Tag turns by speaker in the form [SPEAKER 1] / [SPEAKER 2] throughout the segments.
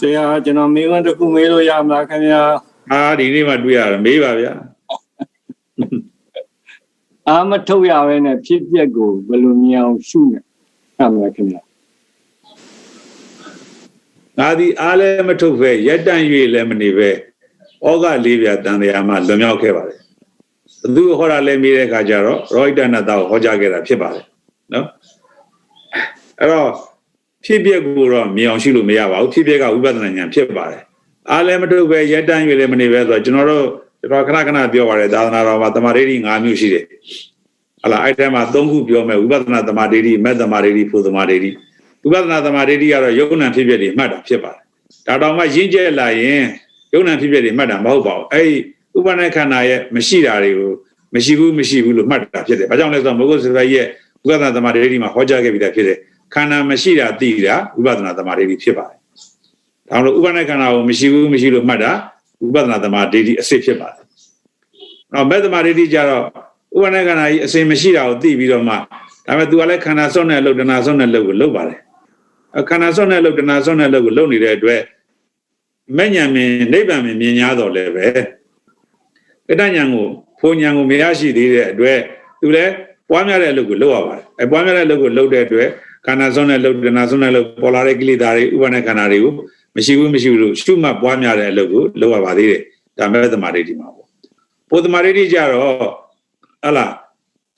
[SPEAKER 1] ဆရာကျွန်တော်မေးခွန်းတစ်ခုမေးလို့ရမလားခင်ဗျာ
[SPEAKER 2] အာဒီနေ့မှတွေ့ရတယ်မေးပါဗျာ
[SPEAKER 1] အာမထုတ်ရဘဲနဲ့ဖြစ်ပျက်ကိုဘယ်လိုမြင်အောင်ရှုနေရမလားခင်ဗျာ
[SPEAKER 2] ငါဒီအားလည်းမထုတ်ပဲရက်တန့်၍လည်းမနေပဲဩဃလေးပြတန်တရားမှလွန်မြောက်ခဲ့ပါတယ်ဘသူဟောတာလည်းမေးတဲ့အခါကျတော့ရောဟိတနတ်သားကိုဟောကြားခဲ့တာဖြစ်ပါတယ်နော်အဲ့တော့ ဖြစ်ပျက်ကိုတော့မြင်အောင်ရှိလို့မရပါဘူးဖြစ်ပျက်ကဝိပဿနာဉာဏ်ဖြစ်ပါတယ်အားလည်းမထုတ်ပဲရက်တန့်၍လည်းမနေပဲဆိုတော့ကျွန်တော်တို့ကျွန်တော်ခဏခဏပြောပါတယ်သာသနာတော်မှာတမာရိတိ၅မျိုးရှိတယ်ဟလာအဲ့ထဲမှာ၃ခုပြောမယ်ဝိပဿနာတမာရိတိမဲ့တမာရိတိဖို့တမာရိတိဝိပဿနာတမာရိတိကတော့ယုံနံဖြစ်ပျက်တွေမှတ်တာဖြစ်ပါတယ်ဒါတော့မှရင်းကျက်လာရင်ယုံနံဖြစ်ပျက်တွေမှတ်တာမဟုတ်ပါဘူးအဲ့ဒီဥပဒနာခန္ဓာရဲ့မရှိတာတွေကိုမရှိဘူးမရှိဘူးလို့မှတ်တာဖြစ်တယ်။ဘာကြောင့်လဲဆိုတော့မဂ္ဂုစရရဲ့ဝိပဿနာတမာရိတိမှာဟောကြားခဲ့ပြီးသားဖြစ်တယ်။ ခန္ဓာမရှိတာသိတာဝိပဿနာတမာရိတိဖြစ်ပါတယ်။ဒါလို့ဥပဒနာခန္ဓာကိုမရှိဘူးမရှိလို့မှတ်တာဝိပဿနာတမာရိတိအစစ်ဖြစ်ပါတယ်။နောက်မဲ့တမာရိတိကြတော့ဥပဒနာခန္ဓာကြီးအစစ်မရှိတာကိုသိပြီးတော့မှဒါပေမဲ့ तू ကလည်းခန္ဓာစွန့်တဲ့အလုပ်တဏှာစွန့်တဲ့အလုပ်ကိုလုပ်ပါတယ်။အခန္ဓာစွန့်တဲ့အလုပ်တဏှာစွန့်တဲ့အလုပ်ကိုလုပ်နေတဲ့အတွက်မဲ့ညာမင်းနိဗ္ဗာန်မင်းမြင်냐တော့လည်းပဲကတညာကိုဖိုညာကိုမရရှိသေးတဲ့အတွက်သူလည်းပွားများတဲ့အလုပ်ကိုလုပ်ရပါတယ်အဲပွားများတဲ့အလုပ်ကိုလုပ်တဲ့အတွက် ခန္ဓာဆုံးနဲ့လုပ်တယ်နာဆုံးနဲ့လုပ်ပေါ်လာတဲ့ကိလေသာတွေဥပါဒခန္ဓာတွေကိုမရှိဘူးမရှိဘူးလို့ရှုမှတ်ပွားများတဲ့အလုပ်ကိုလုပ်ရပါသေးတယ်ဒါမဲ့သမာဓိဒီမှာပေါ့ပုသမာဓိဒီကြတော့ဟလာ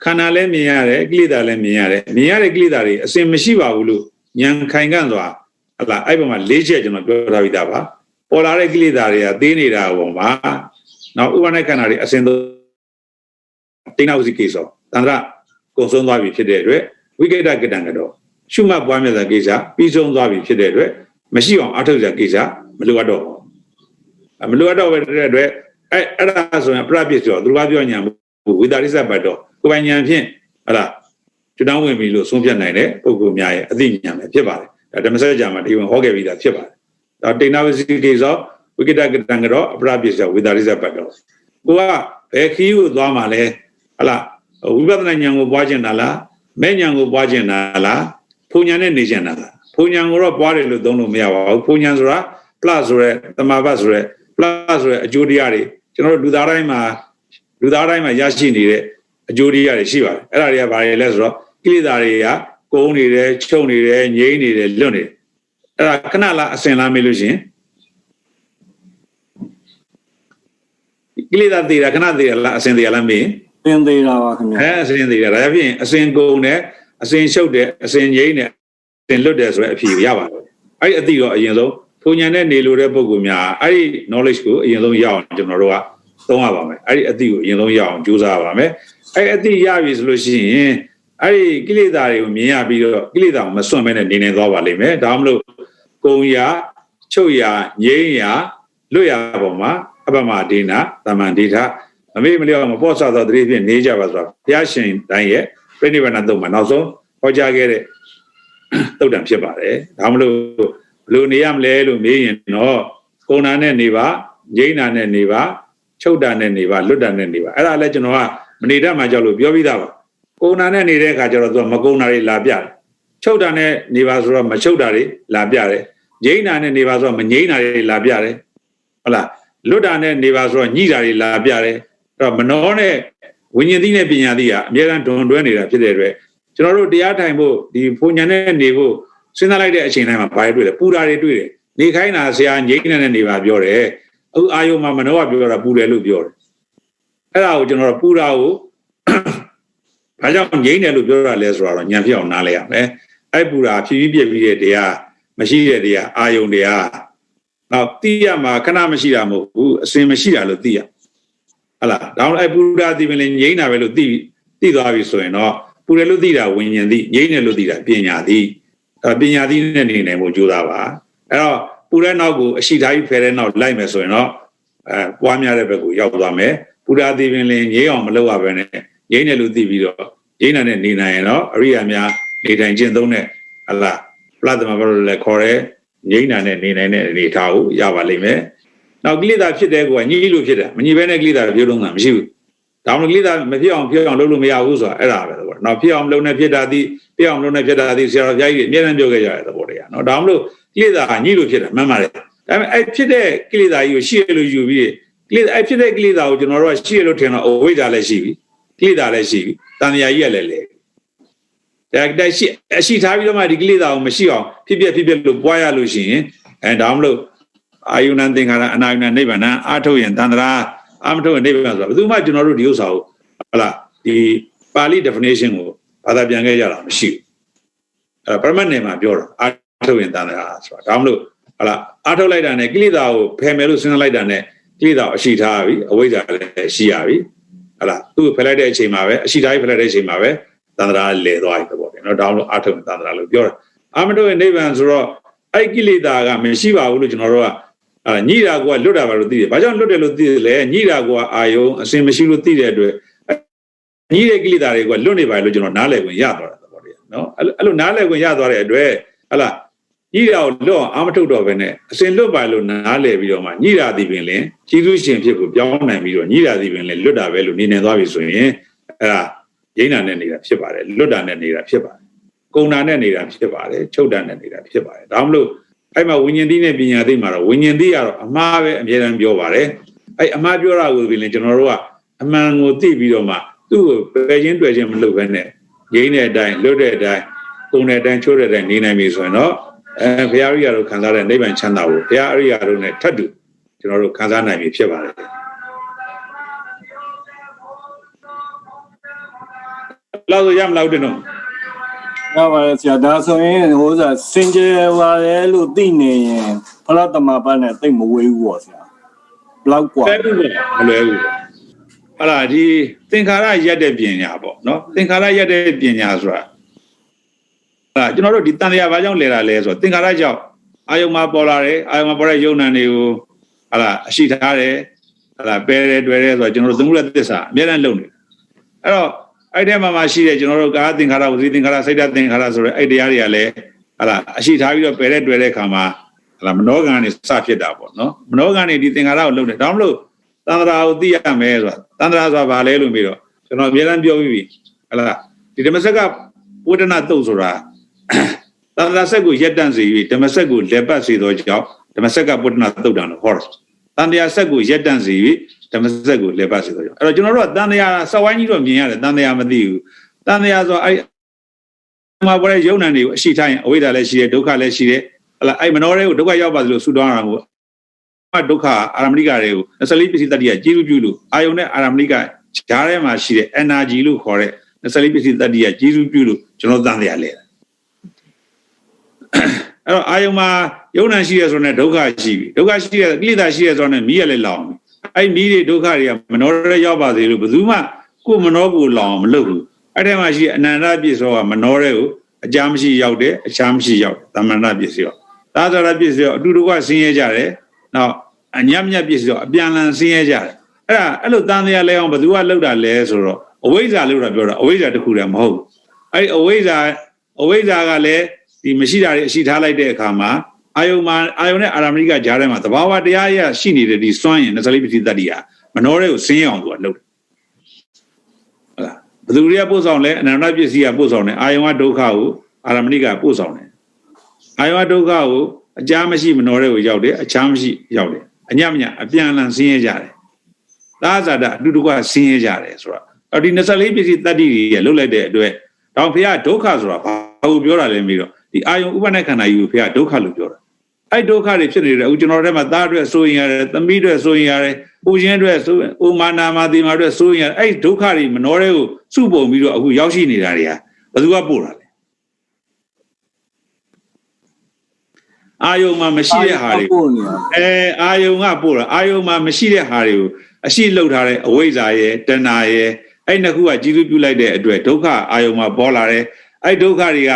[SPEAKER 2] ခန္ဓာလည်းမြင်ရတယ်ကိလေသာလည်းမြင်ရတယ်မြင်ရတဲ့ကိလေသာတွေအစင်မရှိပါဘူးလို့ဉာဏ်ခိုင်ခံ့စွာဟလာအဲ့ပေါ်မှာ၄ချက်ကျွန်တော်ပြောထားပြီးသားပါပေါ်လာတဲ့ကိလေသာတွေကသေးနေတာပုံမှာနောက်ဥပါဒခန္ဓာတွေအစင်တိဏ္ဍဝစီကိစ္စသန္တရကုန်ဆုံးသွားပြီဖြစ်တဲ့အတွက်ဝိကိတကတံကတော့ ရှုမှတ်ပွားမြတ်တဲ့ကိစ္စပြီးဆုံးသွားပြီဖြစ်တဲ့အတွက်မရှိအောင်အထုတ်စရာကိစ္စမလိုအပ်တော့ဘူးမလိုအပ်တော့ပဲတဲ့အတွက်အဲ့အဲ့ဒါဆိုရင်ပြပစ္စယောသူကပြောညာဝိတာရိစဘတ်တော့ကိုယ်ပိုင်ညာဖြင့်ဟလာကျွတောင်းဝင်ပြီလို့ဆုံးဖြတ်နိုင်တဲ့ပုဂ္ဂိုလ်များရဲ့အသိဉာဏ်ပဲဖြစ်ပါတယ်ဒါဓမ္မစကြာမှာဒီဝင်ဟောခဲ့ပြီးသားဖြစ်ပါတယ်ဒါတိဏဝစီကိစ္စဝိကိတကတံကတော့အပရပစ္စယောဝိတာရိစဘတ်တော့ကိုကဘယ်ခီးကိုသွားမှာလဲဟလာဝိပဿနာဉာဏ်ကိုပွားကျင်တာလားမဲ့ဉာဏ်ကိုပွားကျင်တာလား ဖုန်ဉာဏ်နဲ့နေကျင်တာလားဖုန်ဉာဏ်ကိုတော့ပွားတယ်လို့သုံးလို့မရပါဘူးဖုန်ဉာဏ်ဆိုတာ plus ဆိုရဲတမာဘတ်ဆိုရဲ plus ဆိုရဲအကျိုးတရားတွေကျွန်တော်တို့လူသားတိုင်းမှာလူသားတိုင်းမှာရရှိနေတဲ့အကျိုးတရားတွေရှိပါတယ်အဲ့ဒါတွေကဘာတွေလဲဆိုတော့ကိလေသာတွေကကုန်းနေတယ်ချုပ်နေတယ်ငြိမ့်နေတယ်လွတ်နေတယ်အဲ့ဒါခဏလားအစင်လားမေးလို့ရှိရင်ကိလေသာသေးတာခဏသေးလားအစင်သေးလားမေးရင်
[SPEAKER 1] သင်သေးတာပါခင်ဗျာ
[SPEAKER 2] အဲအစင်သေးတာဒါဖြင့်အစင်ကုန်တယ် အစင်ရှုပ်တယ်အစင်ငိမ့်တယ်အစင်လွတ်တယ်ဆိုတဲ့အဖြေရပါတယ်အဲ့ဒီအတိတော့အရင်ဆုံးထုံညာနဲ့နေလို့တဲ့ပုံကူများအဲ့ဒီ knowledge ကိုအရင်ဆုံးရအောင်ကျွန်တော်တို့ကသုံးရပါမယ်အဲ့ဒီအတိကိုအရင်ဆုံးရအောင်ကြိုးစားရပါမယ်အဲ့ဒီအတိရပြီဆိုလို့ရှိရင်အဲ့ဒီကိလေသာတွေကိုမြင်ရပြီးတော့ကိလေသာကိုမစွန့်မဲနဲ့နေနေသွားပါလိမ့်မယ်ဒါမှမဟုတ်ကုံရချုပ်ရငိမ့်ရလွတ်ရပုံမှာအပမဒိနာတမန်ဒိဋ္ဌမမေ့မလျော့မပေါ့ဆသောတတိဖြင့်နေကြပါဆိုတော့ဘုရားရှင်တိုင်းရဲ့ ပြိဋိဘဏတုံမှာနောက်ဆုံးဟောကြားခဲ့တဲ့တုတ်တံဖြစ်ပါတယ်ဒါမှမလို့ဘယ်လိုနေရမလဲလို့မေးရင်တော့ကုံနာနဲ့နေပါငိမ့်နာနဲ့နေပါချုပ်တာနဲ့နေပါလွတ်တာနဲ့နေပါအဲ့ဒါလည်းကျွန်တော်ကမနေတတ်မှကြောက်လို့ပြောပြီးသားပါကုံနာနဲ့နေတဲ့အခါကျတော့သူကမကုံနာတွေလာပြတယ်ချုပ်တာနဲ့နေပါဆိုတော့မချုပ်တာတွေလာပြတယ်ငိမ့်နာနဲ့နေပါဆိုတော့မငိမ့်တာတွေလာပြတယ်ဟုတ်လားလွတ်တာနဲ့နေပါဆိုတော့ညှိတာတွေလာပြတယ်အဲ့တော့မနှောနဲ့ ဝိညာဉ်သိနဲ့ပညာသိကအများအားဒွန်တွဲနေတာဖြစ်တဲ့အတွက်ကျွန်တော်တို့တရားထိုင်ဖို့ဒီဘုံညာနဲ့နေဖို့စဉ်းစားလိုက်တဲ့အချိန်တိုင်းမှာဘာတွေတွေ့လဲပူတာတွေတွေ့တယ်နေခိုင်းတာဆရာငိမ့်နေတဲ့နေပါပြောတယ်အခုအာယုံမှာမနှောကပြောတာပူတယ်လို့ပြောတယ်အဲ့ဒါကိုကျွန်တော်တို့ပူတာကိုဘာကြောင့်ငိမ့်တယ်လို့ပြောတာလဲဆိုတော့ညံပြအောင်နားလဲရမယ်အဲ့ပူတာဖြည်းဖြည်းပြည့်ပြီးတဲ့တရားမရှိတဲ့တရားအာယုံတရားနောက်သိရမှာခဏမရှိတာမဟုတ်ဘူးအစင်မရှိတာလို့သိရ ဟလာဒါအောင်အဲ့ပူရာသိပင်လည်းငိမ့်တာပဲလို့သိသိသွားပြီဆိုရင်တော့ပူတယ်လို့သိတာဝิญဉ္သိငိမ့်တယ်လို့သိတာပညာသိအဲပညာသိနဲ့နေနိုင်ဖို့ကြိုးစားပါအဲ့တော့ပူတဲ့နောက်ကိုအရှိထားကြီးဖယ်တဲ့နောက်လိုက်မယ်ဆိုရင်တော့အဲပွားများတဲ့ဘက်ကိုရောက်သွားမယ်ပူရာသိပင်လည်းငိမ့်အောင်မလုပ်ရဘဲနဲ့ငိမ့်တယ်လို့သိပြီးတော့ငိမ့်တာနဲ့နေနိုင်ရင်တော့အရိယာများနေထိုင်ခြင်းသုံးတဲ့ဟလာပလတ်တမဘလို့လည်းခေါ်တယ်ငိမ့်တာနဲ့နေနိုင်တဲ့အနေထားကိုရပါလိမ့်မယ် နောက်ကိလေသာဖြစ်တဲ့ကောညှိလို့ဖြစ်တာမညှိဘဲနဲ့ကိလေသာပြောလုံးတာမရှိဘူးဒါမှမဟုတ်ကိလေသာမဖြစ်အောင်ဖြစ်အောင်လုပ်လို့မရဘူးဆိုတာအဲ့ဒါပဲသဘောနောက်ဖြစ်အောင်လုပ်နေဖြစ်တာဒီဖြစ်အောင်လုပ်နေဖြစ်တာဒီဆရာတော်ဘုရားကြီးတွေအများနဲ့ပြောခဲ့ကြတဲ့သဘောတရားနော်ဒါမှမဟုတ်ကိလေသာညှိလို့ဖြစ်တာမှန်ပါတယ်ဒါပေမဲ့အဲ့ဖြစ်တဲ့ကိလေသာကြီးကိုရှိရလို့ယူပြီးကိလေသာအဲ့ဖြစ်တဲ့ကိလေသာကိုကျွန်တော်တို့ကရှိရလို့ထင်တော့အဝိဇ္ဇာလည်းရှိပြီကိလေသာလည်းရှိပြီတန်မြာကြီးကလည်းလေဒါတိုက်ရှိအရှိထားပြီးတော့မှဒီကိလေသာကိုမရှိအောင်ဖြစ်ပြဖြစ်ပြလို့ပွားရလို့ရှိရင်အဲဒါမှမလို့ အာယုဏသင်္ခါရအနာယုဏနိဗ္ဗာန်အာထုတ်ရင်တန္တရာအာမထုတ်ရင်နိဗ္ဗာန်ဆိုတာဘယ်သူမှကျွန်တော်တို့ဒီဥစ္စာကိုဟလာဒီပါဠိ definition ကိုဘာသာပြန်ခဲ့ရတာမရှိဘူးအဲပရမတ်နေမှာပြောတာအာထုတ်ရင်တန္တရာဆိုတာဒါမှမဟုတ်ဟလာအာထုတ်လိုက်တာနဲ့ကိလေသာကိုဖယ်မယ်လို့စဉ်းစားလိုက်တာနဲ့ကိလေသာအရှိထားပြီအဝိဇ္ဇာလည်းရှိရပြီဟလာသူ့ဖယ်လိုက်တဲ့အချိန်မှာပဲအရှိထားဖယ်လိုက်တဲ့အချိန်မှာပဲတန္တရာလဲသွားပြီပေါ့နော်ဒါမှမဟုတ်အာထုတ်ရင်တန္တရာလို့ပြောတာအာမထုတ်ရင်နိဗ္ဗာန်ဆိုတော့အဲ့ကိလေသာကမရှိပါဘူးလို့ကျွန်တော်တို့က အာညိတာကလွတ်တာပါလို့သိတယ်။ဘာကြောင့်လွတ်တယ်လို့သိတယ်လဲ။ညိတာကအာယုံအစင်မရှိလို့သိတဲ့အတွက်ညိတဲ့ကိလေသာတွေကလွတ်နေပါလို့ကျွန်တော်နားလည်ခွင့်ရသွားတာသဘောတည်းနော်။အဲ့လိုအဲ့လိုနားလည်ခွင့်ရသွားတဲ့အတွက်ဟလာညိတာကိုလွတ်အောင်အာမထုတ်တော့ပဲနဲ့အစင်လွတ်ပါလို့နားလည်ပြီးတော့မှညိတာသည်ပင်လင်ကြီးစုရှင်ဖြစ်ကိုပြောင်းနိုင်ပြီးတော့ညိတာသည်ပင်လင်လွတ်တာပဲလို့နေနေသွားပြီဆိုရင်အဲ့ဒါရိန်းနာနဲ့နေတာဖြစ်ပါတယ်လွတ်တာနဲ့နေတာဖြစ်ပါတယ်။ကုံတာနဲ့နေတာဖြစ်ပါတယ်ချုပ်တာနဲ့နေတာဖြစ်ပါတယ်။ဒါမှမလို့ အဲ့မှာဝိညာဉ်တိနဲ့ပညာသိမှာတော့ဝိညာဉ်တိကတော့အမှားပဲအမြဲတမ်းပြောပါတယ်အဲ့အမှားပြောတာကိုပြင်လည်းကျွန်တော်တို့ကအမှန်ကိုသိပြီးတော့မှသူ့ကိုပယ်ချင်းတွေ့ချင်းမလုပ်ဘဲနဲ့ငိမ့်တဲ့အတိုင်းလွတ်တဲ့အတိုင်းပုံတဲ့အတိုင်းချိုးတဲ့အတိုင်းနေနိုင်ပြီဆိုရင်တော့အဲဘုရားရိယာတို့ခံစားတဲ့နိဗ္ဗာန်ချမ်းသာကိုဘုရားရိယာတို့နဲ့ထပ်တူကျွန်တော်တို့ခံစားနိုင်ပြီဖြစ်ပါတယ်လောက်ဆိုရမလောက်တဲ့နော်
[SPEAKER 1] ရပါတယ်ဆရာဒါဆိုရင်ဟိုစားစင်ကြယ်ပါတယ်လို့သိနေရင်ဖလားတမပတ်နဲ့တိတ်မဝေးဘူးပေါ့ဆရာဘလောက်กว่า
[SPEAKER 2] လွယ်ဘူးပေါ့မလွယ်ဘူးဟာလာဒီသင်္ခါရရက်တဲ့ပညာပေါ့နော်သင်္ခါရရက်တဲ့ပညာဆိုတာဟာကျွန်တော်တို့ဒီတန်တရားဘာကြောင့်လဲတာလဲဆိုတော့သင်္ခါရကြောင့်အာယုံမှာပေါ်လာတယ်အာယုံမှာပေါ်တဲ့ယုံနာတွေကိုဟာလာအရှိထားတယ်ဟာလာပဲတယ်တွေ့တယ်ဆိုတော့ကျွန်တော်တို့သမုဒ္ဒသစ္စာအများနဲ့လုံနေအဲ့တော့ အဲ့ဒီမှာမှရှိတဲ့ကျွန်တော်တို့ကာသင်္ခါရဝစီသင်္ခါရစိတ်ဓာတ်သင်္ခါရဆိုတဲ့အဲ့တရားတွေကလည်းဟာလာအရှိထားပြီးတော့ပဲတဲ့တွေ့တဲ့အခါမှာဟာလာမနောကံနေစဖြစ်တာပေါ့နော်မနောကံနေဒီသင်္ခါရကိုလုံတယ်ဒါမှမလို့တန္တရာကိုသိရမယ်ဆိုတာတန္တရာဆိုတာဘာလဲလို့ပြီးတော့ကျွန်တော်အများအားပြောပြီးပြီဟလားဒီဓမ္မစက်ကဝဒနာတုတ်ဆိုတာတန္တရာဆက်ကိုရက်တန့်စေပြီးဓမ္မဆက်ကိုလက်ပတ်စေသောကြောင့်ဓမ္မဆက်ကဝဒနာတုတ်တာလို့ဟောတယ် တန်တရားဆက်ကိုရက်တန့်စေပြီးဓမ္မဆက်ကိုလက်ပတ်စေသောကြောင့်အဲ့တော့ကျွန်တော်တို့ကတန်တရားစဝိုင်းကြီးတော့မြင်ရတယ်တန်တရားမသိဘူးတန်တရားဆိုအဲ့မှာပေါ်တဲ့ယုံနံတွေကိုအရှိထားရင်အဝိဒ္ဓလည်းရှိတယ်ဒုက္ခလည်းရှိတယ်ဟလားအဲ့မနောတွေကိုဒုက္ခရောက်ပါသလိုဆူတောင်းရတာကိုမဒုက္ခအာရမဏိကတွေကို24ပစ္စည်းတတ္တိကကျေးဇူးပြုလို့အာယုန်နဲ့အာရမဏိကဂျားထဲမှာရှိတဲ့ energy လို့ခေါ်တဲ့24ပစ္စည်းတတ္တိကကျေးဇူးပြုလို့ကျွန်တော်တန်တရားလဲတယ် အဲ့တော့အာယုန်မှာယုံ nant ရှိရဆိုတော့ဒုက္ခရှိပြီဒုက္ခရှိရကိလေသာရှိရဆိုတော့မီးရလဲလောင်ပြီအဲ့မီးတွေဒုက္ခတွေကမနောရဲရောက်ပါသေးလို့ဘယ်သူမှကိုယ်မနောကိုလောင်မလုပ်ဘူးအဲ့ထဲမှာရှိအနန္တပြည့်စောကမနောရဲကိုအကြမ်းမရှိရောက်တယ်အချမ်းမရှိရောက်တယ်သမဏပြည့်စောသာသရပြည့်စောအတူတကွဆင်းရဲကြတယ်နောက်အညံ့ညက်ပြည့်စောအပြန်လန်ဆင်းရဲကြတယ်အဲ့ဒါအဲ့လိုတန်တရားလဲအောင်ဘယ်သူကလောက်တာလဲဆိုတော့အဝိဇ္ဇာလို့တာပြောတာအဝိဇ္ဇာတခုတည်းမဟုတ်ဘူးအဲ့ဒီအဝိဇ္ဇာအဝိဇ္ဇာကလည်း ဒီမရှိတာတွေအရှိထားလိုက်တဲ့အခါမှာအာယုံမှာအာယုံနဲ့အာရမဏိကကြားထဲမှာသဘာဝတရားရရှိနေတဲ့ဒီစွန့်ရင်20ပတိတ္တိဟာမနှောတဲ့ကိုဆင်းအောင်သူကလုပ်တယ်ဟုတ်လားဘယ်သူတွေကပို့ဆောင်လဲအနန္တပစ္စည်းကပို့ဆောင်တယ်အာယုံကဒုက္ခကိုအာရမဏိကပို့ဆောင်တယ်အာယုံကဒုက္ခကိုအကြားမရှိမနှောတဲ့ကိုရောက်တယ်အချမ်းမရှိရောက်တယ်အညမညအပြန်အလှန်ဆင်းရဲကြတယ်သာဇာတအတူတကွဆင်းရဲကြတယ်ဆိုတော့အော်ဒီ24ပစ္စည်းတတ္တိတွေလှုပ်လိုက်တဲ့အတွက်တောင်ဖះဒုက္ခဆိုတာဘာကိုပြောတာလဲပြီးတော့ ဒီအာယုံဥပနဲ့ခန္ဓာကြီးကိုဖះဒုက္ခလို့ပြောတာအဲ့ဒုက္ခတွေဖြစ်နေတယ်အခုကျွန်တော်တို့ထဲမှာသားအတွက်ဆိုရင်ရတယ်သမီးအတွက်ဆိုရင်ရတယ်ဥရှင်အတွက်ဆိုဥမာနာမာတိမာအတွက်ဆိုရင်ရတယ်အဲ့ဒုက္ခတွေမနှောတဲ့ကိုစုပုံပြီးတော့အခုရောက်ရှိနေတာတွေကဘယ်သူကပို့တာလဲအာယုံမှာမရှိတဲ့ဟာတွေ
[SPEAKER 1] ပို့နေတာ
[SPEAKER 2] အဲအာယုံကပို့တာအာယုံမှာမရှိတဲ့ဟာတွေကိုအရှိလောက်ထားတဲ့အဝိဇ္ဇာရဲ့တဏှာရဲ့အဲ့နှစ်ခုကကြည်စုပြုလိုက်တဲ့အတွက်ဒုက္ခအာယုံမှာပေါ်လာတယ်အဲ့ဒုက္ခတွေက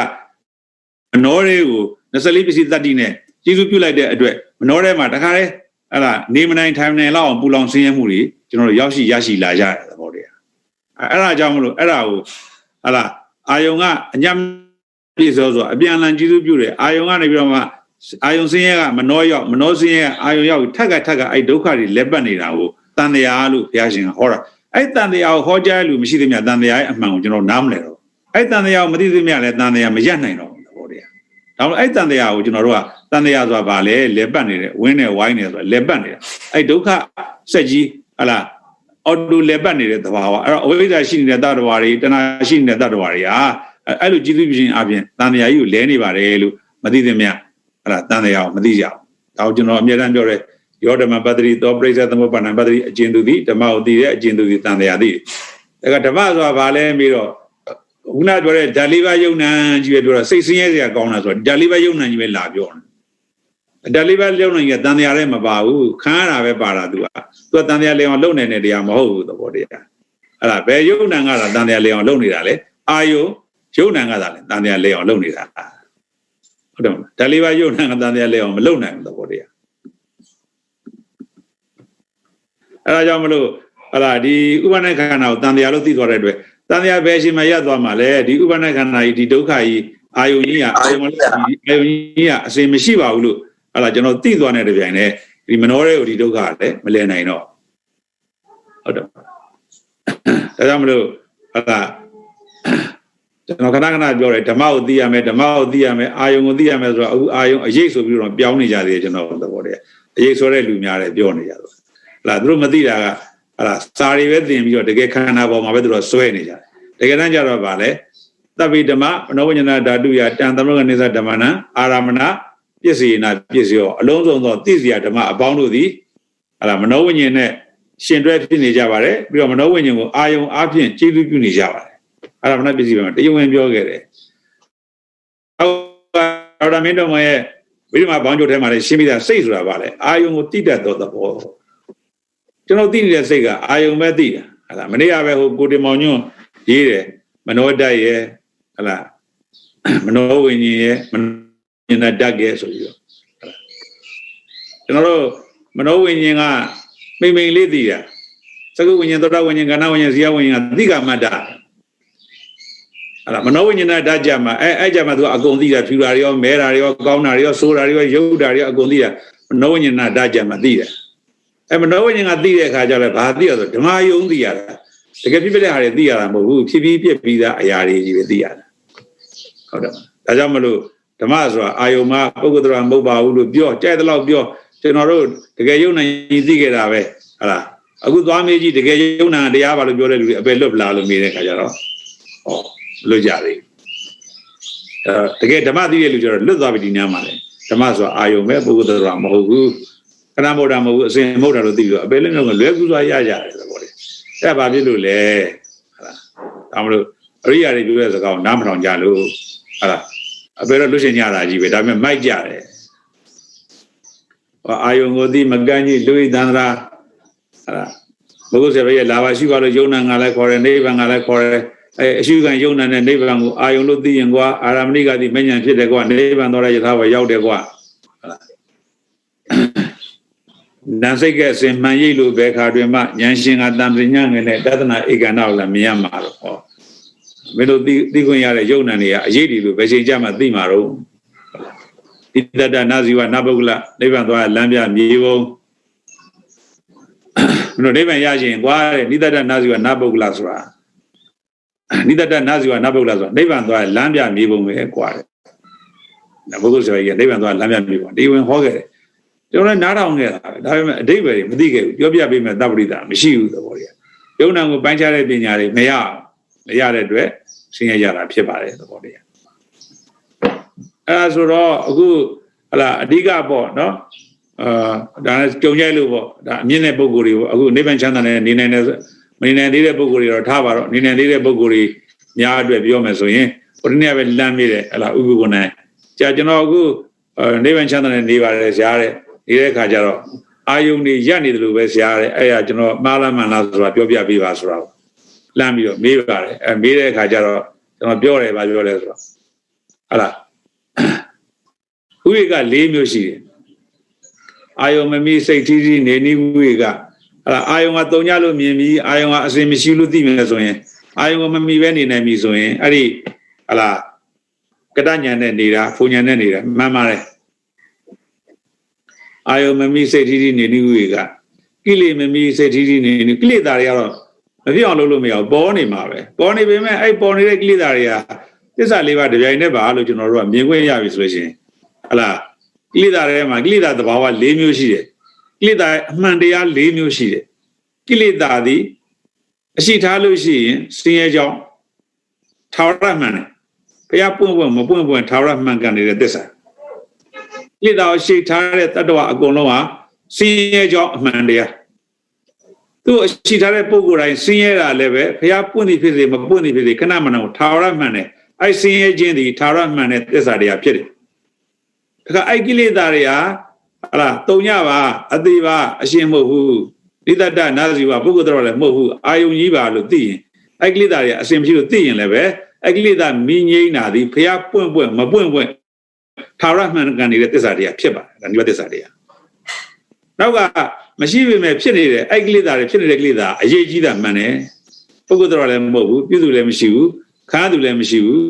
[SPEAKER 2] မနှောတွေကို24ပစ္စည်းတတ္တိနဲ့ကြည်စုပြုလိုက်တဲ့အတွက်မနှောထဲမှာတခါလေအဲ့ဒါနေမနိုင်ထိုင်မနိုင်လောက်အောင်ပူလောင်ဆင်းရဲမှုတွေကျွန်တော်တို့ရောက်ရှိရရှိလာကြတဲ့သဘောတရားအဲ့အဲ့ဒါကြောင့်မလို့အဲ့ဒါကိုဟလာအာယုံကအညံပြည့်စောဆိုအပြန်အလှန်ကြည်စုပြုတယ်အာယုံကနေပြီးတော့မှအာယုံစင်းရဲကမနှောရောက်မနှောစင်းရဲကအာယုံရောက်ထက်ကထက်ကအဲ့ဒုက္ခတွေလက်ပတ်နေတာကိုတန်တရားလို့ဘုရားရှင်ကဟောတာအဲ့တန်တရားကိုဟောကြားလို့မရှိသမျှတန်တရားရဲ့အမှန်ကိုကျွန်တော်နားမလဲတော့အဲ့တန်တရားကိုမသိသမျှလည်းတန်တရားမရနိုင်တော့ဘူးသဘောတရား ဒါမှမဟုတ်အဲ့တန်တရားကိုကျွန်တော်တို့ကတန်တရားဆိုတာဘာလဲလက်ပတ်နေတယ်ဝင်းနဲ့ဝိုင်းနေဆိုတာလက်ပတ်နေတာအဲ့ဒုက္ခစက်ကြီးဟလာအော်တိုလက်ပတ်နေတဲ့သဘာဝအဲ့တော့အဝိဇ္ဇာရှိနေတဲ့တတ္တဝါတွေတဏှာရှိနေတဲ့တတ္တဝါတွေဟာအဲ့လိုကြည်သူပြင်းအပြင်တန်တရားကြီးကိုလဲနေပါတယ်လို့မသိသမျှဟလာတန်တရားကိုမသိကြဘူးဒါကိုကျွန်တော်အမြဲတမ်းပြောတယ်ယောဓမ္မပတ္တိသောပရိစ္ဆေသမုပ္ပါဒံပတ္တိအကျဉ်သူသည်ဓမ္မကိုသိတဲ့အကျဉ်သူသည်တန်တရားသိတယ်ဒါကဓမ္မဆိုတာဘာလဲပြီးတော့ ခုနပြောတဲ့ဓာလေးပါးယုံနံကြီးပဲပြောတော့စိတ်ဆင်းရဲစရာကောင်းတာဆိုတော့ဓာလေးပါးယုံနံကြီးပဲလာပြောတယ်ဓာလေးပါးယုံနံကြီးကတန်တရားလည်းမပါဘူးခန်းရတာပဲပါတာသူကသူကတန်တရားလေအောင်လုံနေတဲ့တရားမဟုတ်ဘူးသဘောတရားအဲ့ဒါဘယ်ယုံနံကတာတန်တရားလေအောင်လုံနေတာလေအာယုယုံနံကတာလေတန်တရားလေအောင်လုံနေတာဟုတ်တယ်မလားဓာလေးပါးယုံနံကတန်တရားလေအောင်မလုံနိုင်ဘူးသဘောတရားအဲ့ဒါကြောင့်မလို့ဟလာဒီဥပနိခန္ဓာကိုတန်တရားလို့သိသွားတဲ့အတွက် တန်တရားဘယ်အချိန်မှရပ်သွားမှာလဲဒီဥပနိခန္ဓာကြီးဒီဒုက္ခကြီးအာယုန်ကြီးကအာယုန်မလို့အာယုန်ကြီးကအစင်မရှိပါဘူးလို့ဟလာကျွန်တော်သိသွားတဲ့တပြိုင်တည်းဒီမနောတဲ့ကိုဒီဒုက္ခလည်းမလည်နိုင်တော့ဟုတ်တယ်ဒါကြောင့်မလို့ဟလာကျွန်တော်ခဏခဏပြောတယ်ဓမ္မကိုသိရမယ်ဓမ္မကိုသိရမယ်အာယုန်ကိုသိရမယ်ဆိုတော့အခုအာယုန်အရေးဆိုပြီးတော့ပြောင်းနေကြတယ်ကျွန်တော်သဘောတည်းအရေးဆိုတဲ့လူများတယ်ပြောနေကြတော့ဟလာသူတို့မသိတာက ဟလာစာတွေပဲသင်ပြီးတော့တကယ်ခန္ဓာပေါ်မှာပဲသူတို့ဆွဲနေကြတယ်တကယ်တမ်းကျတော့ဗာလဲသဗ္ဗိဓမ္မမနောဝိညာဏဓာတုယတန်သမဂနိစ္စဓမ္မနံအာရမဏပစ္စည်းနာပစ္စယောအလုံးစုံသောသိစီယဓမ္မအပေါင်းတို့သည်ဟလာမနောဝိညာဉ်နဲ့ရှင်တွဲဖြစ်နေကြပါတယ်ပြီးတော့မနောဝိညာဉ်ကိုအာယုံအားဖြင့်ကျေးဇူးပြုနေကြပါတယ်အာရမဏပစ္စည်းပဲတရားဝင်ပြောခဲ့တယ်အော်ဒေါက်တာမင်းတော်မရဲ့ဝိဓမ္မာဘောင်းကျုပ်ထဲမှာလည်းရှင်းပြီးသားစိတ်ဆိုတာဗာလဲအာယုံကိုတိတတ်သောသဘော ကျွန်တော်သိနေတဲ့စိတ်ကအာယုံပဲသိတာဟလာမနေ့ကပဲဟိုကိုတင်မောင်ညွန့်ရေးတယ်မနောတတ်ရဲ့ဟလာမနောဝိညာဉ်ရဲ့မနောဉာဏ်တတ်ရဲ့ဆိုပြီးတော့ကျွန်တော်တို့မနောဝိညာဉ်ကမိမ့်မိန်လေးသိတာသကုဝိညာဉ်သောတာဝိညာဉ်ကဏဝိညာဉ်ဇီယဝိညာဉ်ကသိကမတ္တဟလာမနောဝိညာဏဓာတ်ကြမှာအဲအဲ့ကြမှာသူကအကုန်သိတာဖြူတာတွေရောမဲတာတွေရောကောင်းတာတွေရောဆိုးတာတွေရောရုပ်တာတွေရောအကုန်သိတာမနောဝိညာဏဓာတ်ကြမှာသိတယ် အဲမနောဝိညာဉ်ကသိတဲ့အခါကျတော့ဘာသိရဆိုဓမ္မယုံသိရတာတကယ်ဖြစ်ဖြစ်တဲ့ဟာတွေသိရတာမဟုတ်ဘူးဖြစ်ပြီးပြက်ပြီးသားအရာတွေကြီးပဲသိရတာဟုတ်တယ်ဒါကြောင့်မလို့ဓမ္မဆိုတာအာယုံမှာပုဂ္ဂိုလ်တော်မဟုတ်ပါဘူးလို့ပြောကြိုက်တဲ့လောက်ပြောကျွန်တော်တို့တကယ်ယုံနိုင်သိခဲ့တာပဲဟုတ်လားအခုသွားမေးကြည့်တကယ်ယုံနာတရားပါလို့ပြောတဲ့လူတွေအပယ်လွတ်ပလားလို့မေးတဲ့ခါကျတော့ဟောလွတ်ကြတယ်အဲတကယ်ဓမ္မသိတဲ့လူကျတော့လွတ်သွားပြီဒီညမှာလေဓမ္မဆိုတာအာယုံပဲပုဂ္ဂိုလ်တော်မဟုတ်ဘူး ခဏမဟုတ်တာမဟုတ်ဘူးအစဉ်မဟုတ်တာလို့သိပြီးတော့အပယ်လွတ်မျိုးကလွယ်ကူစွာရကြတယ်သဘောလေအဲ့ဘာဖြစ်လို့လဲဟုတ်လားဒါမလို့အရိယာတွေပြောတဲ့စကားကိုနားမထောင်ကြလို့ဟုတ်လားအပယ်တော့လွတ်ရှင်ကြတာကြီးပဲဒါပေမဲ့မိုက်ကြတယ်အာယုံကိုသိမကန်းကြီးလူဣသန္တရာဟုတ်လားဘုဂုဆေဘရဲ့လာပါရှိပါလို့ယုံနာငါလည်းခေါ်တယ်နိဗ္ဗာန်ငါလည်းခေါ်တယ်အဲအရှုခံယုံနာနဲ့နိဗ္ဗာန်ကိုအာယုံလို့သိရင်ကွာအာရမဏိကတိမဉ္ဇဉ်ဖြစ်တယ်ကွာနိဗ္ဗာန်တော်ရယထာဘရောက်တယ်ကွာဟုတ်လား နာစိတ်ကစင်မှန်ရိပ်လို့ဘယ်ခါတွင်မှဉာဏ်ရှင်ကတံပညာငယ်နဲ့တသနာဧကန္တကိုလည်းမြင်ရမှာတော့ဟောမင်းတို့သိသိခွင့်ရတဲ့ယုံနာတွေကအရေးဒီလို့ဘယ်ချိန်ကြမှသိမှာတော့ဣတတနာဇီဝနဘုဂလနိဗ္ဗာန်သွားလမ်းပြမြေပုံမင်းတို့နိဗ္ဗာန်ရရင်ကွာတဲ့ဣတတနာဇီဝနဘုဂလဆိုတာဣတတနာဇီဝနဘုဂလဆိုတာနိဗ္ဗာန်သွားလမ်းပြမြေပုံပဲကွာတဲ့နဘုဂလဆိုရင်နိဗ္ဗာန်သွားလမ်းပြမြေပုံဒီဝင်ဟောခဲ့တယ် ကျွန်တော်လည်းနားထောင်ခဲ့တာပဲဒါပေမဲ့အတိတ်ပဲမသိခဲ့ဘူးပြောပြပေးမဲ့တပ္ပရိတာမရှိဘူးသဘောကြီးယုံနာကိုပိုင်းခြားတဲ့ပညာတွေမရမရတဲ့အတွက်ဆင်းရဲကြတာဖြစ်ပါတယ်သဘောတရားအဲဒါဆိုတော့အခုဟလာအဓိကပေါ့နော်အာဒါနဲ့ကြုံကြိုက်လို့ပေါ့ဒါအမြင့်တဲ့ပုံကိုယ်တွေပေါ့အခုနိဗ္ဗာန်ချမ်းသာတဲ့နေနိုင်တဲ့မနေနိုင်သေးတဲ့ပုံကိုယ်တွေတော့ထားပါတော့နေနိုင်သေးတဲ့ပုံကိုယ်တွေများအတွက်ပြောမယ်ဆိုရင်ဟိုတနေ့ပဲလမ်းမိတယ်ဟလာဥပ္ပကုနိုင်ကြာကျွန်တော်အခုနိဗ္ဗာန်ချမ်းသာတဲ့နေပါတယ်ဇာတဲ့ နေတဲ့ခါကျတော့အာယုန်တွေရက်နေတယ်လို့ပဲဇာတဲ့အဲ့ဒါကျွန်တော်မှားလားမှန်လားဆိုတာပြောပြပေးပါဆိုတော့လမ်းပြီးတော့မေးပါတယ်အဲမေးတဲ့အခါကျတော့ကျွန်တော်ပြောတယ်ဗာပြောလဲဆိုတော့ဟာလားဥရိက၄မျိုးရှိတယ်အာယုံမမီစိတ်ထီးထီးနေနီးဥရိကဟာလားအာယုံကတုံညလို့မြင်ပြီးအာယုံကအစင်မရှိလို့သိမယ်ဆိုရင်အာယုံကမမီပဲနေနိုင်ပြီဆိုရင်အဲ့ဒီဟာလားကတညာနဲ့နေတာဖုန်ညာနဲ့နေတာမှန်ပါတယ် အာယုံမမီစိတ်ထီးထီးနေနီးဥရိကကိလေမမီစိတ်ထီးထီးနေနီးကိလေသာတွေကတော့မပြောင်းလို့လို့မရဘူးပေါ်နေမှာပဲပေါ်နေပေမဲ့အဲ့ပေါ်နေတဲ့ကိလေသာတွေကသစ္စာလေးပါးတပြိုင်တည်းပါလို့ကျွန်တော်တို့ကမြင်ခွင့်ရပြီဆိုလို့ရှိရင်ဟလာကိလေသာထဲမှာကိလေသာသဘာဝ၄မျိုးရှိတယ်ကိလေသာအမှန်တရား၄မျိုးရှိတယ်ကိလေသာသည်အရှိထားလို့ရှိရင်ဆင်းရဲကြောင်းထာဝရမှန်တယ်ဘုရားပွင့်ပွင့်မပွင့်ပွင့်ထာဝရမှန်ကန်နေတဲ့သစ္စာ ကိလေသာကိုရှိထားတဲ့တတ္တဝအကုန်လုံးဟာဆင်းရဲကြောင်းအမှန်တရားသူ့အရှိထားတဲ့ပုဂ္ဂိုလ်တိုင်းဆင်းရဲတာလည်းပဲဘုရားပွင့်သည်ဖြစ်စေမပွင့်သည်ဖြစ်စေခဏမနာကိုထာဝရမှန်တယ်အဲ့ဆင်းရဲခြင်းသည်ထာဝရမှန်တဲ့သစ္စာတရားဖြစ်တယ်ဒါကအဲ့ကိလေသာတွေဟာဟလာတုံညပါအသေးပါအရှင်မဟုတ်ဘူးဣဒတ္တနာဇီဝပုဂ္ဂိုလ်တော်လည်းမဟုတ်ဘူးအာယုံကြီးပါလို့သိရင်အဲ့ကိလေသာတွေအရှင်မရှိလို့သိရင်လည်းပဲအဲ့ကိလေသာမင်းငိမ့်တာဒီဖျားပွင့်ပွင့်မပွင့်ပွင့် ထာဝရမှန်ကန်နေတဲ့သစ္စာတရားဖြစ်ပါတယ်ဒါနိဗ္ဗာန်သစ္စာတရားနောက်ကမရှိပေမဲ့ဖြစ်နေတဲ့အဲ့ကိလေသာတွေဖြစ်နေတဲ့ကိလေသာအရေးကြီးတာမှန်တယ်ပုဂ္ဂိုလ်တော်လည်းမဟုတ်ဘူးပြုသူလည်းမရှိဘူးခါသူလည်းမရှိဘူး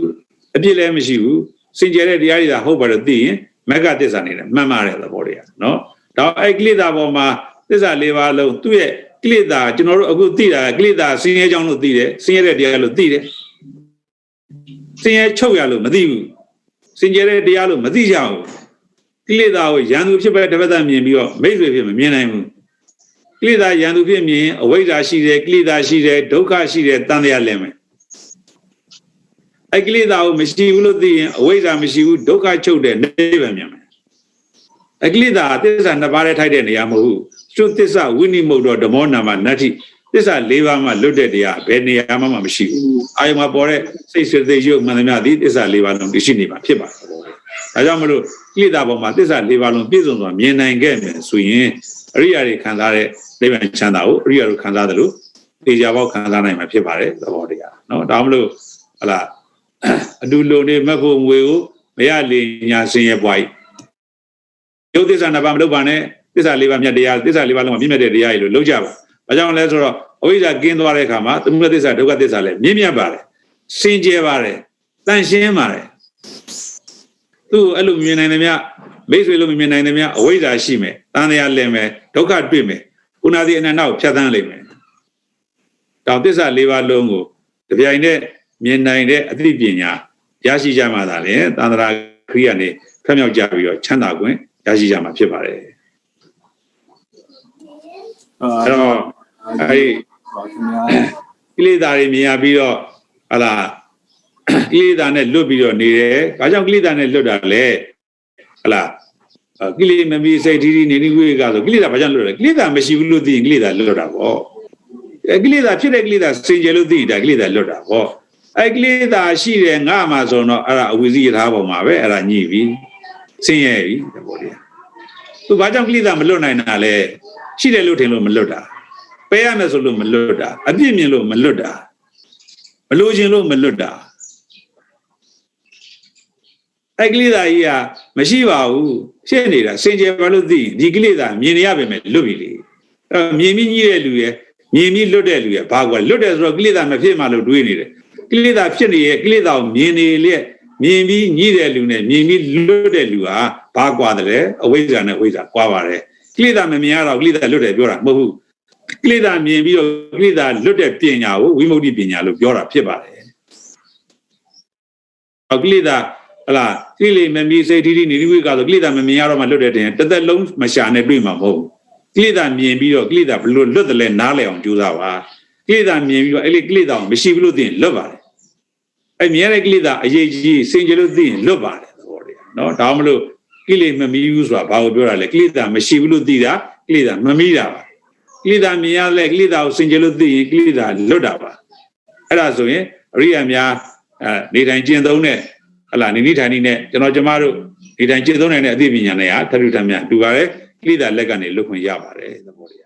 [SPEAKER 2] အပြစ်လည်းမရှိဘူးစင်ကြယ်တဲ့တရားတွေသာဟုတ်ပါတော့သိရင်မက္ကသစ္စာနေတယ်မှန်ပါတယ်သဘောတရားနော်ဒါအဲ့ကိလေသာပေါ်မှာသစ္စာ၄ပါးလုံးသူ့ရဲ့ကိလေသာကျွန်တော်တို့အခုသိတာကိလေသာဆင်းရဲကြောင်းလို့သိတယ်ဆင်းရဲတဲ့တရားလို့သိတယ်ဆင်းရဲချုပ်ရလို့မသိဘူး စင်ကြယ်တဲ့တရားလို့မသိကြဘူးကိလေသာကိုရန်သူဖြစ်ပဲတစ်ပတ်သက်မြင်ပြီးတော့မိတ်ဆွေဖြစ်မမြင်နိုင်ဘူးကိလေသာရန်သူဖြစ်မြင်အဝိဇ္ဇာရှိတယ်ကိလေသာရှိတယ်ဒုက္ခရှိတယ်တန်တရားလည်းမယ်အကိလေသာကိုမရှိဘူးလို့သိရင်အဝိဇ္ဇာမရှိဘူးဒုက္ခချုပ်တဲ့နိဗ္ဗာန်မြင်မယ်အကိလေသာသစ္စာနှစ်ပါးနဲ့ထိုက်တဲ့နေရာမဟုတ်ဘူးကျွတ်သစ္စာဝိနိမုတ်တော်ဓမ္မောနာမနတ္ထိ သစ္စာ၄ပါးမှလွတ်တဲ့တရားဘယ်နေရာမှမရှိဘူးအာယုံမှာပေါ်တဲ့စိတ်စေသိရုပ်မှန်သမျှသည်သစ္စာ၄ပါးလုံးသိရှိနေမှာဖြစ်ပါတယ်ဒါကြောင့်မလို့ကိလေသာပေါ်မှာသစ္စာ၄ပါးလုံးပြည့်စုံစွာမြင်နိုင်ခဲ့မယ်ဆိုရင်အရိယာတွေခံစားတဲ့နိဗ္ဗာန်ချမ်းသာကိုအရိယာတို့ခံစားတယ်လို့တေချာပေါက်ခံစားနိုင်မှာဖြစ်ပါတယ်သဘောတရားเนาะဒါမှမလို့ဟလာအတူလုံနေမက်ဖို့ငွေကိုမရလေညာဆင်းရဲပွားကြီးရုပ်သစ္စာနှစ်ပါးမလုပ်ပါနဲ့သစ္စာလေးပါးမြတ်တရားသစ္စာလေးပါးလုံးမှာမြင့်မြတ်တဲ့တရားကြီးလို့လုပ်ကြပါ။ ဘာကြောင့်လဲဆိုတော့အဝိဇ္ဇာကင်းသွားတဲ့အခါမှာသမုဒ္ဒသစ္စာဒုက္ခသစ္စာလည်းမြင့်မြတ်ပါတယ်။စင်ကြယ်ပါတယ်။တန်ရှင်းပါတယ်။သူ့အဲ့လိုမြင်နိုင်တယ်မြတ်မိတ်ဆွေလိုမြင်နိုင်တယ်မြတ်အဝိဇ္ဇာရှိမယ်။တန်တရားလည်းမယ်ဒုက္ခတွေ့မယ်။ကုဏာတိအနန္တကိုဖြတ်သန်းလိမ့်မယ်။တောင်သစ္စာလေးပါးလုံးကိုတပြိုင်တည်းမြင်နိုင်တဲ့အသိပညာရရှိကြမှာသာလေတန်ត្រာခရိယာနေဖျက်မြောက်ကြပြီးတော့ချမ်းသာခွင့်ရရှိကြမှာဖြစ်ပါတယ်အဲ့တော့ အဲ့ဒီ
[SPEAKER 1] ပါခင်ဗျာ
[SPEAKER 2] ကိလေသာတွေမြင်ရပြီးတော့ဟလာကိလေသာနဲ့လွတ်ပြီးတော့နေတယ်။ဘာကြောင့်ကိလေသာနဲ့လွတ်တာလဲ။ဟလာကိလေမမီစိတ်ထီးထီးနေနေဝေးကဆိုကိလေသာဘာကြောင့်လွတ်လဲ။ကိလေသာမရှိဘူးလို့သိရင်ကိလေသာလွတ်တာပေါ့။အဲကိလေသာဖြစ်တဲ့ကိလေသာစင်ကြယ်လို့သိရင်ဒါကိလေသာလွတ်တာပေါ့။အဲကိလေသာရှိတယ်ငါမှဆိုတော့အဲ့ဒါအဝိဇ္ဇယထာပေါ်မှာပဲအဲ့ဒါညှိပြီ။ဆင်းရဲပြီတဘောလေး။သူဘာကြောင့်ကိလေသာမလွတ်နိုင်တာလဲ။ရှိတယ်လို့ထင်လို့မလွတ်တာ။ ပဲရမယ်ဆိုလို့မလွတ်တာအပြစ်မြင်လို့မလွတ်တာမလို့ခြင်းလို့မလွတ်တာအဲ့ကိလေသာကြီးကမရှိပါဘူးရှင်းနေတာစင်ကြယ်ပါလို့သိရင်ဒီကိလေသာမြင်နေရပါမယ်လွတ်ပြီလေအဲ့မြင်ပြီးကြီးတဲ့လူရဲ့မြင်ပြီးလွတ်တဲ့လူရဲ့ဘာကွာလွတ်တယ်ဆိုတော့ကိလေသာမဖြစ်မှလို့တွေးနေတယ်ကိလေသာဖြစ်နေရဲ့ကိလေသာကိုမြင်နေလျက်မြင်ပြီးညှိတဲ့လူနဲ့မြင်ပြီးလွတ်တဲ့လူဟာဘာကွာတယ်အဝိဇ္ဇာနဲ့ဝိဇ္ဇာကွာပါတယ်ကိလေသာမမြင်ရတော့ကိလေသာလွတ်တယ်ပြောတာမဟုတ်ဘူး ကိလေသာမြင်ပြီးတော့ကိလေသာလွတ်တဲ့ပညာကိုဝိမု ക്തി ပညာလို့ပြောတာဖြစ်ပါတယ်။အော်ကိလေသာဟလာကိလေမမီစိတ်ထိထိနေဒီဝိကဆိုကိလေသာမမြင်ရတော့မှလွတ်တဲ့တင်တစ်သက်လုံးမရှာနဲ့တွေ့မှာမဟုတ်ဘူး။ကိလေသာမြင်ပြီးတော့ကိလေသာဘလို့လွတ်တယ်လဲနားလည်အောင်ကြိုးစားပါ။ကိလေသာမြင်ပြီးတော့အဲ့ဒီကိလေသာကိုမရှိဘူးလို့သိရင်လွတ်ပါတယ်။အဲ့မြင်ရတဲ့ကိလေသာအရေးကြီးစင်ကြလို့သိရင်လွတ်ပါတယ်သဘောတရား။နော်ဒါမှမလို့ကိလေမမီဘူးဆိုတာဘာကိုပြောတာလဲကိလေသာမရှိဘူးလို့သိတာကိလေသာမမီတာပါ။ ကိလေသာမြင်ရလဲကိလေသာကိုစင်ကြလို့သိရင်ကိလေသာလွတ်တာပါအဲ့ဒါဆိုရင်အရိယာများအဲနေတိုင်းကျင့်သုံးတဲ့ဟလာနေနေထိုင်နေနဲ့ကျွန်တော်ကျမတို့နေတိုင်းကျင့်သုံးနိုင်တဲ့အသိပညာနဲ့ဟာထထထမြတူပါလေကိလေသာလက်ကနေလွတ်ခွင့်ရပါတယ်သဘောတရား